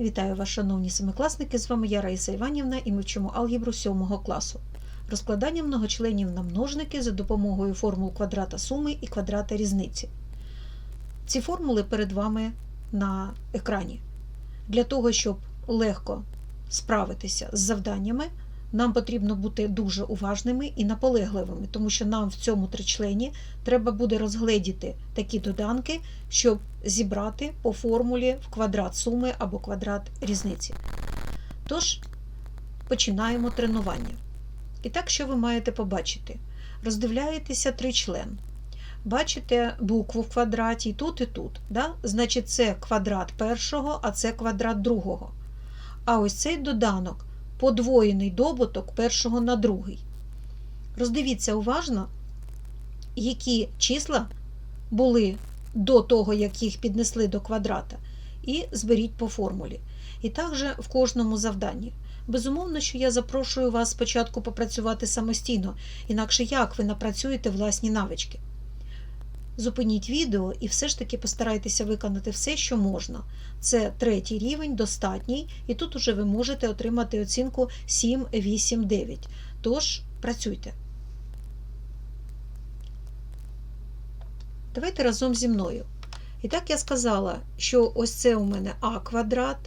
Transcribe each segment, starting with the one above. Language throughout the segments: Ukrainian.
Вітаю вас, шановні семикласники! З вами я Раїса Іванівна і ми вчимо алгебру 7 класу. Розкладання многочленів на множники за допомогою формул квадрата суми і квадрата різниці. Ці формули перед вами на екрані. Для того, щоб легко справитися з завданнями, нам потрібно бути дуже уважними і наполегливими, тому що нам в цьому тричлені треба буде розгледіти такі доданки, щоб зібрати по формулі в квадрат суми або квадрат різниці. Тож, починаємо тренування. І так, що ви маєте побачити? Роздивляєтеся тричлен. Бачите букву в квадраті і тут і тут. Да? Значить, це квадрат першого, а це квадрат другого. А ось цей доданок подвоєний добуток першого на другий. Роздивіться уважно, які числа були до того, як їх піднесли до квадрата, і зберіть по формулі. І також в кожному завданні. Безумовно, що я запрошую вас спочатку попрацювати самостійно, інакше як ви напрацюєте власні навички. Зупиніть відео і все ж таки постарайтеся виконати все, що можна. Це третій рівень, достатній, і тут уже ви можете отримати оцінку 7, 8, 9. Тож, працюйте. Давайте разом зі мною. І так я сказала, що ось це у мене а квадрат,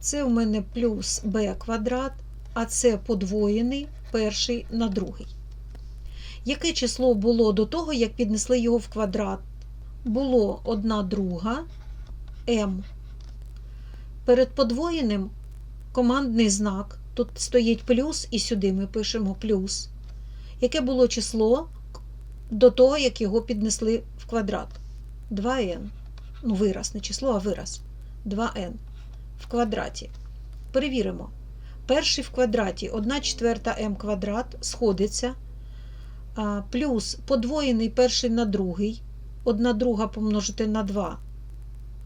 це у мене плюс b квадрат, а це подвоєний перший на другий. Яке число було до того, як піднесли його в квадрат? Було 1 друга m. Перед подвоєним командний знак. Тут стоїть плюс, і сюди ми пишемо плюс. Яке було число до того, як його піднесли в квадрат? 2n. Ну, вираз, не число, а вираз. 2n в квадраті. Перевіримо. Перший в квадраті 1 четверта m квадрат сходиться. Плюс подвоєний перший на другий. 1 друга помножити на 2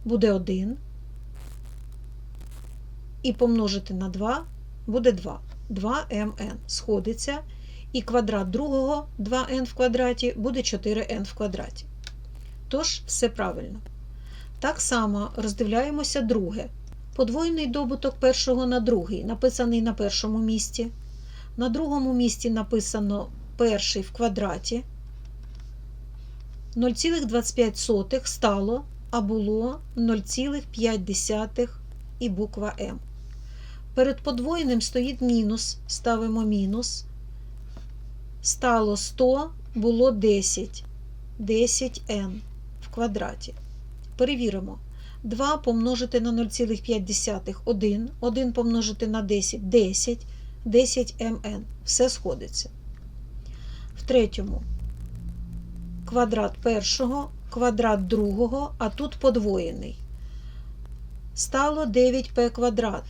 буде 1. І помножити на 2 буде 2. 2mn сходиться. І квадрат другого 2n в квадраті буде 4n в квадраті. Тож, все правильно. Так само роздивляємося друге. Подвоєний добуток першого на другий, написаний на першому місці. На другому місці написано перший в квадраті. 0,25 стало, а було 0,5 і буква М. Перед подвоєним стоїть мінус, ставимо мінус. Стало 100, було 10. 10n в квадраті. Перевіримо. 2 помножити на 0,5 1. 1 помножити на 10 10. 10mn. Все сходиться. Третьому квадрат першого, квадрат другого, а тут подвоєний. Стало 9p квадрат.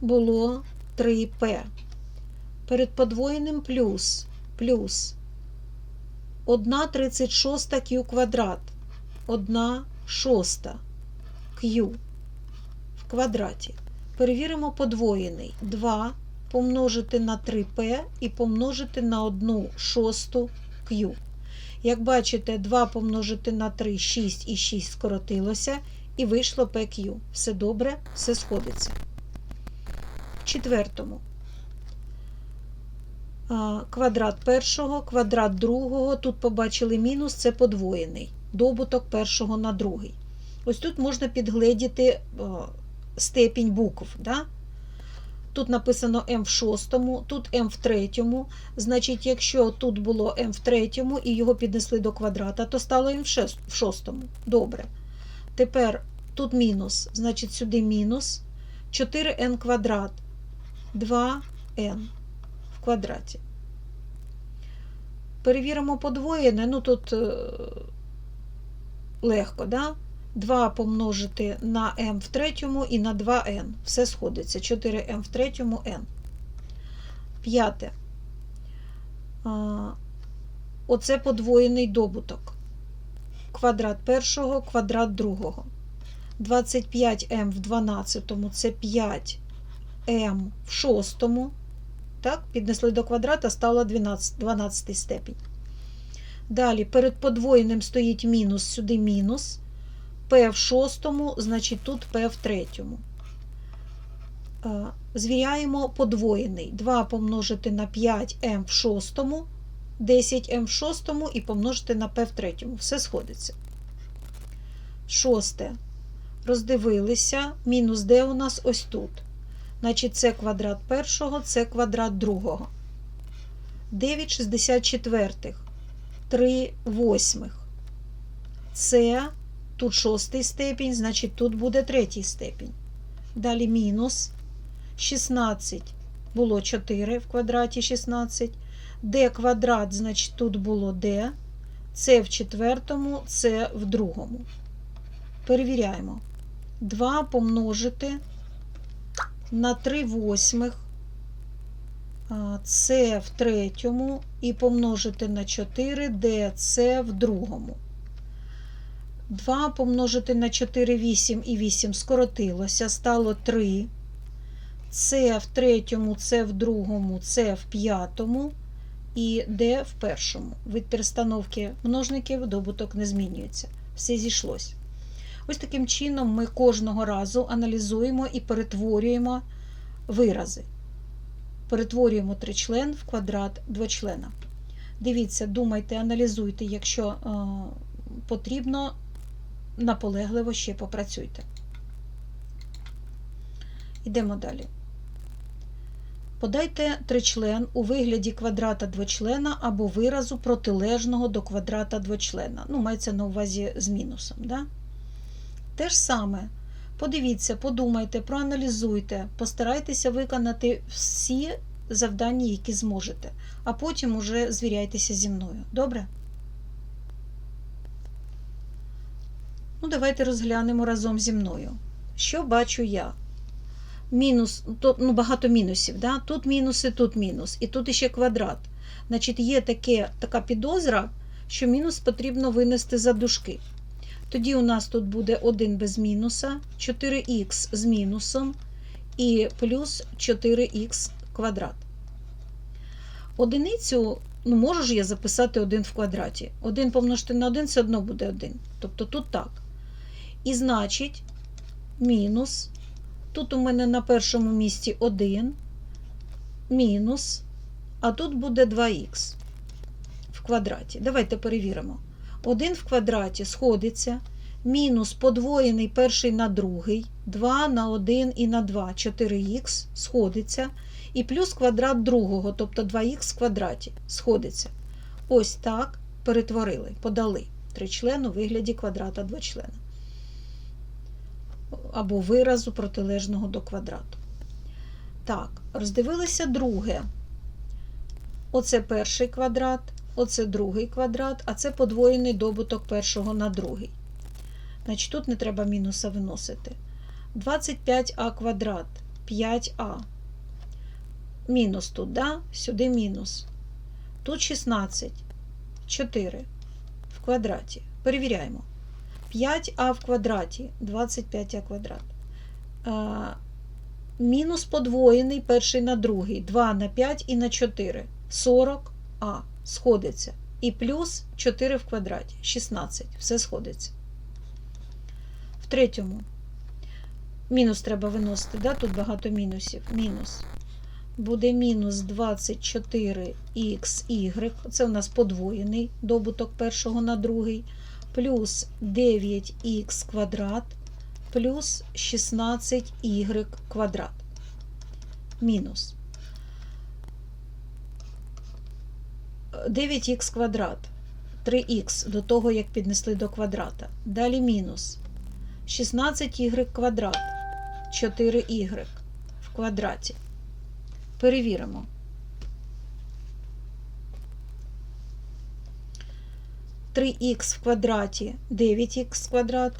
Було 3p. Перед подвоєним плюс плюс 1 36 q квадрат. 1 шоста q в квадраті. Перевіримо подвоєний. 2 помножити на 3p і помножити на 1 шосту q. Як бачите, 2 помножити на 3 6 і 6 скоротилося, і вийшло pq. Все добре, все сходиться. В четвертому. Квадрат першого, квадрат другого. Тут побачили мінус, це подвоєний. Добуток першого на другий. Ось тут можна підгледіти степінь букв. Да? Тут написано М в шостому, тут М в третьому. Значить, якщо тут було М в третьому і його піднесли до квадрата, то стало М в шостому. Добре. Тепер тут мінус, значить, сюди мінус 4n квадрат, 2n в квадраті. Перевіримо подвоєне, ну тут легко, да? 2 помножити на m в третьому і на 2n. Все сходиться. 4m в третьому n. П'яте. Оце подвоєний добуток. Квадрат першого, квадрат другого. 25m в 12 це 5m в шостому. Так, піднесли до квадрата, стало 12, 12 степінь. Далі перед подвоєним стоїть мінус, сюди мінус. P в шостому, значить тут P в третьому. Звіряємо подвоєний. 2 помножити на 5m в шостому, 10m в шостому і помножити на p в третьому. Все сходиться. Шосте. Роздивилися. Мінус d у нас ось тут. Значить, це квадрат першого, це квадрат другого. 9 64. 3 восьмих. Це тут шостий степінь, значить тут буде третій степінь. Далі мінус 16 було 4 в квадраті 16. d квадрат, значить тут було d. Це в четвертому, це в другому. Перевіряємо. 2 помножити на 3 восьмих. Це в третьому і помножити на 4, де це в другому. 2 помножити на 4, 8 і 8 скоротилося, стало 3. Це в третьому, це в другому, це в п'ятому і де в першому. Від перестановки множників добуток не змінюється. Все зійшлось. Ось таким чином ми кожного разу аналізуємо і перетворюємо вирази. Перетворюємо тричлен в квадрат двочлена. Дивіться, думайте, аналізуйте, якщо е, потрібно, наполегливо ще попрацюйте. Йдемо далі. Подайте тричлен у вигляді квадрата двочлена або виразу протилежного до квадрата двочлена. Ну, мається на увазі з мінусом. Да? Те ж саме. Подивіться, подумайте, проаналізуйте, постарайтеся виконати всі завдання, які зможете, а потім уже звіряйтеся зі мною. Добре? Ну, давайте розглянемо разом зі мною. Що бачу я? Мінус, то, ну, багато мінусів. Да? Тут мінуси, тут мінус, і тут іще квадрат. Значить, є таке, така підозра, що мінус потрібно винести за дужки. Тоді у нас тут буде 1 без мінуса, 4х з мінусом і плюс 4х квадрат. Одиницю, ну, можу ж я записати 1 в квадраті. 1 помножити на 1 все одно буде 1. Тобто тут так. І значить, мінус. Тут у мене на першому місці 1, мінус, а тут буде 2х в квадраті. Давайте перевіримо. 1 в квадраті сходиться, мінус подвоєний перший на другий, 2 на 1 і на 2, 4х сходиться, і плюс квадрат другого, тобто 2х в квадраті сходиться. Ось так перетворили, подали тричлен у вигляді квадрата двочлена. Або виразу протилежного до квадрату. Так, роздивилися друге. Оце перший квадрат. Оце другий квадрат, а це подвоєний добуток першого на другий. Значить, тут не треба мінуса виносити. 25а квадрат, 5а. Мінус тут, да? сюди мінус. Тут 16, 4 в квадраті. Перевіряємо. 5а в квадраті, 25а квадрат. Мінус подвоєний перший на другий, 2 на 5 і на 4. 40а сходиться. І плюс 4 в квадраті, 16. Все сходиться. В третьому. Мінус треба виносити, да? тут багато мінусів. Мінус. Буде мінус 24х, це у нас подвоєний добуток першого на другий, плюс 9х квадрат, плюс 16y квадрат. Мінус. 9х квадрат, 3х до того, як піднесли до квадрата. Далі мінус 16y квадрат, 4y в квадраті. Перевіримо. Три х в квадраті 9х квадрат,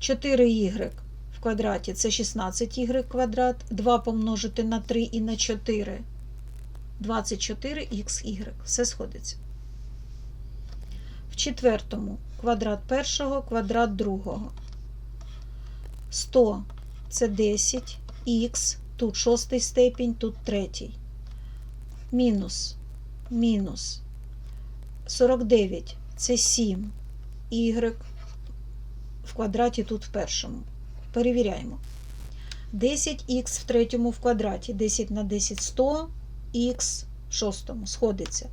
4y в квадраті це 16y квадрат, 2 помножити на 3 і на 4 24xy. Все сходиться. В четвертому квадрат першого, квадрат другого. 100 це 10, х, тут шостий степінь, тут третій. Мінус, мінус. 49 це 7 y в квадраті тут в першому. Перевіряємо. 10х в третьому в квадраті. 10 на 10 100, х в шостому сходиться.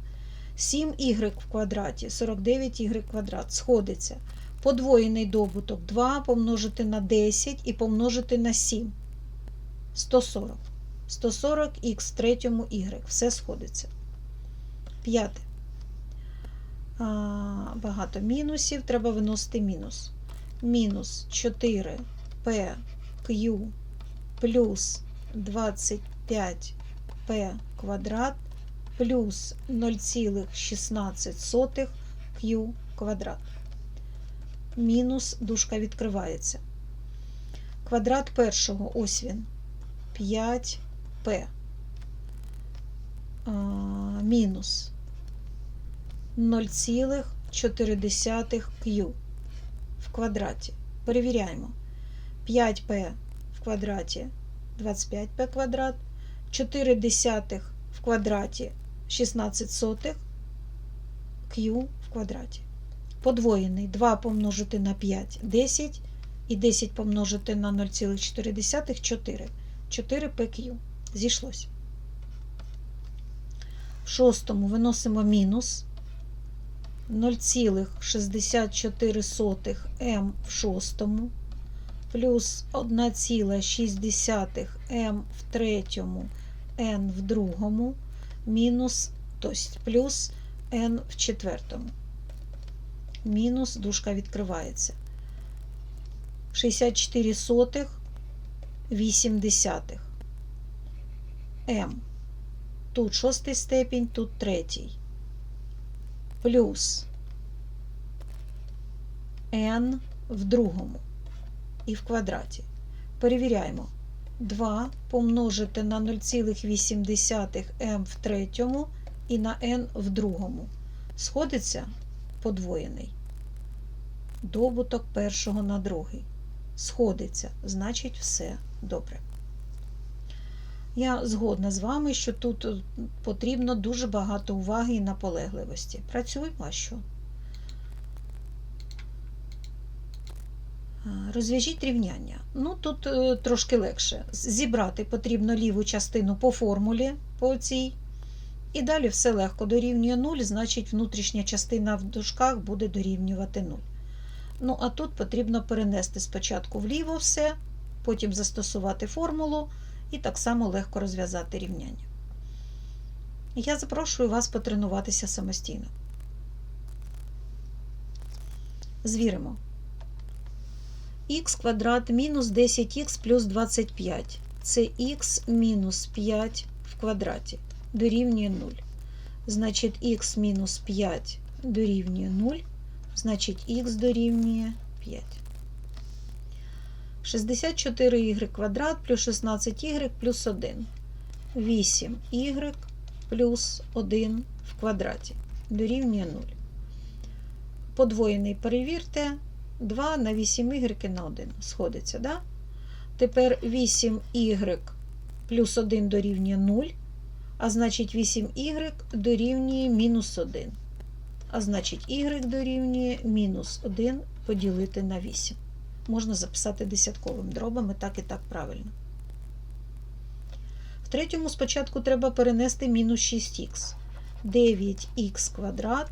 7y в квадраті, 49y квадрат сходиться. Подвоєний добуток 2 помножити на 10 і помножити на 7. 140. 140х в третьому y. Все сходиться. П'яте. Багато мінусів. Треба виносити мінус. Мінус 4 p q плюс 25 p квадрат плюс 0,16 q квадрат. Мінус дужка відкривається. Квадрат першого, ось він, 5p. А, мінус 0,4 q в квадраті. Перевіряємо. 5p в квадраті 25p квадрат, 4 десятих в квадраті 16 сотих q в квадраті. Подвоєний 2 помножити на 5 10 і 10 помножити на 0,4 4. 4 pq. Зійшлось. В шостому виносимо мінус 0,64 м в шостому плюс 1,6 м в третьому, n в другому, мінус, тобто плюс n в четвертому. Мінус дужка відкривається. 64 сотих, 8 десятих. М. Тут шостий степінь, тут третій. Плюс n в другому і в квадраті. Перевіряємо. 2 помножити на 0,8 m в третьому і на n в другому. Сходиться подвоєний. Добуток першого на другий. Сходиться, значить, все добре. Я згодна з вами, що тут потрібно дуже багато уваги і наполегливості. Працюємо, а що? Розв'яжіть рівняння. Ну, тут е, трошки легше. Зібрати потрібно ліву частину по формулі по цій. І далі все легко дорівнює 0, значить внутрішня частина в дужках буде дорівнювати 0. Ну, а тут потрібно перенести спочатку вліво все, потім застосувати формулу і так само легко розв'язати рівняння. Я запрошую вас потренуватися самостійно. Звіримо х квадрат мінус 10х плюс 25. Це х мінус 5 в квадраті дорівнює 0. Значить, х мінус 5 дорівнює 0, значить х дорівнює 5. 64y квадрат плюс 16y плюс 1. 8y плюс 1 в квадраті дорівнює 0. Подвоєний перевірте. 2 на 8y на 1 сходиться. Да? Тепер 8y плюс 1 дорівнює 0, а значить 8y дорівнює мінус 1. А значить, y дорівнює мінус 1 поділити на 8. Можна записати десятковим дробами, так і так правильно. В третьому спочатку треба перенести мінус 6х. 9х квадрат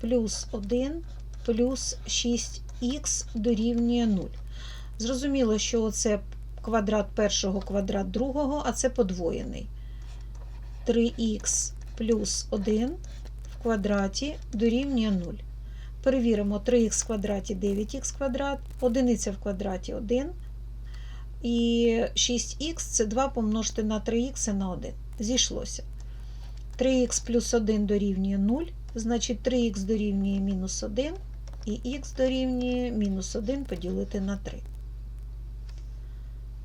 плюс 1 плюс 6 х дорівнює 0. Зрозуміло, що це квадрат першого, квадрат другого, а це подвоєний. 3х плюс 1 в квадраті дорівнює 0. Перевіримо 3х в квадраті 9х квадрат, одиниця в квадраті 1. І 6х це 2 помножити на 3х на 1. Зійшлося. 3х плюс 1 дорівнює 0, значить 3х дорівнює мінус 1 і х дорівнює мінус 1 поділити на 3.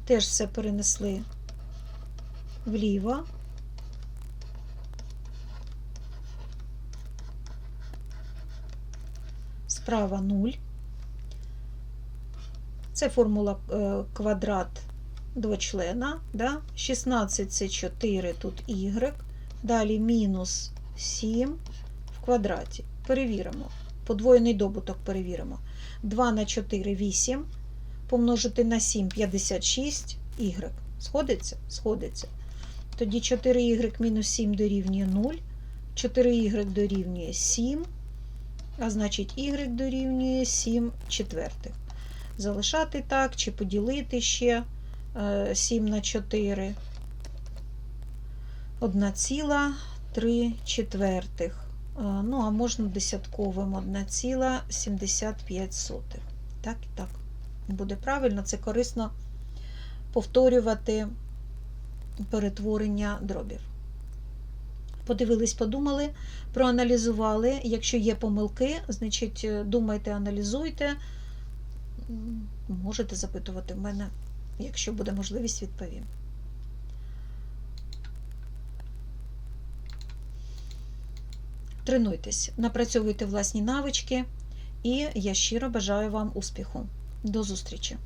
Теж все перенесли вліво. Справа 0. Це формула е, квадрат двочлена. Да? 16 це 4, тут y. Далі мінус 7 в квадраті. Перевіримо подвоєний добуток перевіримо. 2 на 4 8. Помножити на 7 56, y. Сходиться? Сходиться. Тоді 4y мінус 7 дорівнює 0, 4y дорівнює 7, а значить y дорівнює 7 четвертих. Залишати так, чи поділити ще е, 7 на 4. 1,3 четвертих. Е, Ну, а можна десятковим 1,75. Так і так. Буде правильно, це корисно повторювати перетворення дробів. Подивились, подумали, проаналізували. Якщо є помилки, значить е, думайте, аналізуйте. Можете запитувати в мене, якщо буде можливість, відповім. Тренуйтесь, напрацьовуйте власні навички, і я щиро бажаю вам успіху. До зустрічі!